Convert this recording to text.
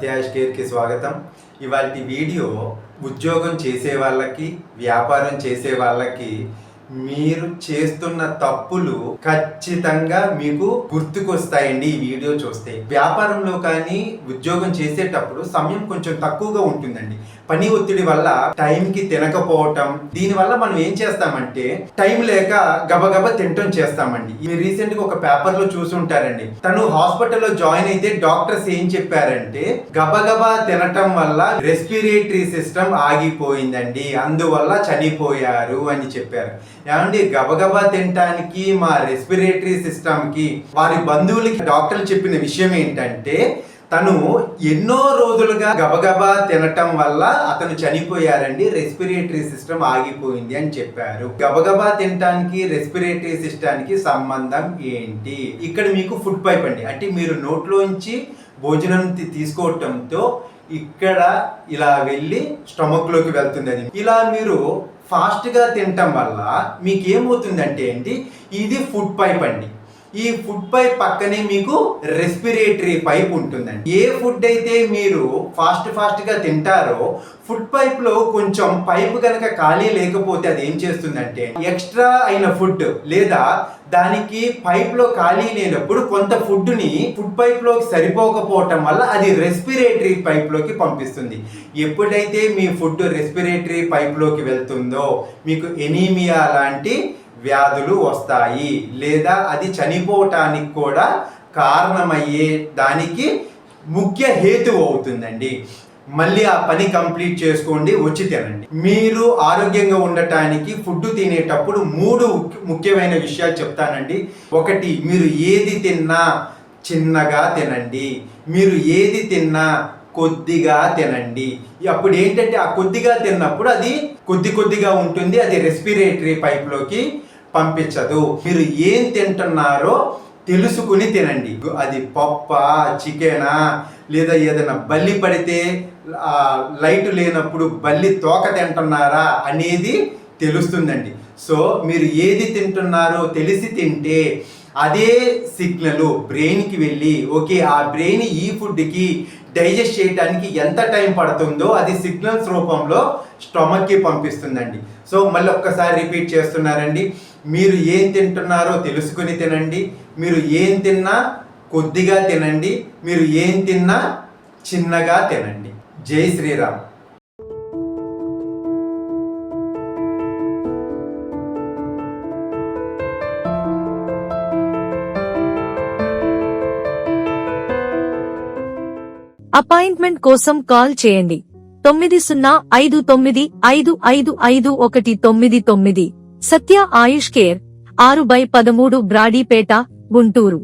సత్యాష్ కేర్కి స్వాగతం. ఇవాళ వీడియో ఉద్యోగం చేసే వాళ్ళకి వ్యాపారం చేసే వాళ్ళకి మీరు చేస్తున్న తప్పులు ఖచ్చితంగా మీకు గుర్తుకొస్తాయండి ఈ వీడియో చూస్తే. వ్యాపారంలో కానీ ఉద్యోగం చేసేటప్పుడు సమయం కొంచెం తక్కువగా ఉంటుందండి. పని ఒత్తిడి వల్ల టైంకి తినకపోవటం దీనివల్ల మనం ఏం చేస్తామంటే టైం లేక గబగబ తినటం చేస్తామండి. మీరు రీసెంట్గా ఒక పేపర్లో చూసి ఉంటారండి తను హాస్పిటల్లో జాయిన్ అయితే డాక్టర్స్ ఏం చెప్పారంటే గబగబా తినటం వల్ల రెస్పిరేటరీ సిస్టమ్ ఆగిపోయిందండి అందువల్ల చనిపోయారు అని చెప్పారు. ఏమండి గబగబా తినటానికి మా రెస్పిరేటరీ సిస్టమ్కి వారి బంధువులకి డాక్టర్లు చెప్పిన విషయం ఏంటంటే తను ఎన్నో రోజులుగా గబగబా తినటం వల్ల అతను చనిపోయారండి రెస్పిరేటరీ సిస్టమ్ ఆగిపోయింది అని చెప్పారు. గబగబా తినటానికి రెస్పిరేటరీ సిస్టానికి సంబంధం ఏంటి? ఇక్కడ మీకు ఫుడ్ పైప్ అండి. అంటే మీరు నోట్లోంచి భోజనం తీసుకోవటంతో ఇక్కడ ఇలా వెళ్ళి స్టమక్లోకి వెళ్తుంది అది ఇలా మీరు ఫాస్ట్గా తినటం వల్ల మీకు ఏమవుతుందంటే ఏంటి ఇది ఫుడ్ పైప్ అండి. ఈ ఫుడ్ పైప్ పక్కనే మీకు రెస్పిరేటరీ పైప్ ఉంటుందండి. ఏ ఫుడ్ అయితే మీరు ఫాస్ట్ ఫాస్ట్గా తింటారో ఫుడ్ పైప్లో కొంచెం పైప్ కనుక ఖాళీ లేకపోతే అది ఏం చేస్తుందంటే ఎక్స్ట్రా అయిన ఫుడ్ లేదా దానికి పైప్లో ఖాళీ లేనప్పుడు కొంత ఫుడ్ని ఫుడ్ పైప్లోకి సరిపోకపోవటం వల్ల అది రెస్పిరేటరీ పైప్లోకి పంపిస్తుంది. ఎప్పుడైతే మీ ఫుడ్ రెస్పిరేటరీ పైప్లోకి వెళ్తుందో మీకు ఎనీమియా లాంటి వ్యాధులు వస్తాయి లేదా అది చనిపోవటానికి కూడా కారణమయ్యే దానికి ముఖ్య హేతు అవుతుందండి. మళ్ళీ ఆ పని కంప్లీట్ చేసుకోండి వచ్చి తినండి. మీరు ఆరోగ్యంగా ఉండటానికి ఫుడ్ తినేటప్పుడు మూడు ముఖ్యమైన విషయాలు చెప్తానండి. ఒకటి మీరు ఏది తిన్నా చిన్నగా తినండి. మీరు ఏది తిన్నా కొద్దిగా తినండి. అప్పుడు ఏంటంటే ఆ కొద్దిగా తిన్నప్పుడు అది కొద్ది కొద్దిగా ఉంటుంది. అది రెస్పిరేటరీ పైప్లోకి పంపించదు. మీరు ఏం తింటున్నారో తెలుసుకుని తినండి. అది పప్ప చికెనా లేదా ఏదైనా బల్లి పడితే లైట్ లేనప్పుడు బల్లి తోక తింటున్నారా అనేది తెలుస్తుందండి. సో మీరు ఏది తింటున్నారో తెలిసి తింటే అదే సిగ్నల్ బ్రెయిన్కి వెళ్ళి ఓకే ఆ బ్రెయిన్ ఈ ఫుడ్కి డైజెస్ట్ చేయడానికి ఎంత టైం పడుతుందో అది సిగ్నల్స్ రూపంలో స్టమక్కి పంపిస్తుందండి. సో మళ్ళీ ఒక్కసారి రిపీట్ చేస్తున్నారండి. మీరు ఏం తింటున్నారో తెలుసుకుని తినండి. మీరు ఏం తిన్నా కొద్దిగా తినండి. మీరు ఏం తిన్నా చిన్నగా తినండి. జై శ్రీరామ్. అపాయింట్మెంట్ కోసం కాల్ చేయండి. తొమ్మిది సున్నా ఐదు తొమ్మిది ఐదు ఐదు ఐదు ఒకటి తొమ్మిది తొమ్మిది. సత్య ఆయుష్ కేర్ ఆరు బై పదమూడు బ్రాడీపేట గుంటూరు.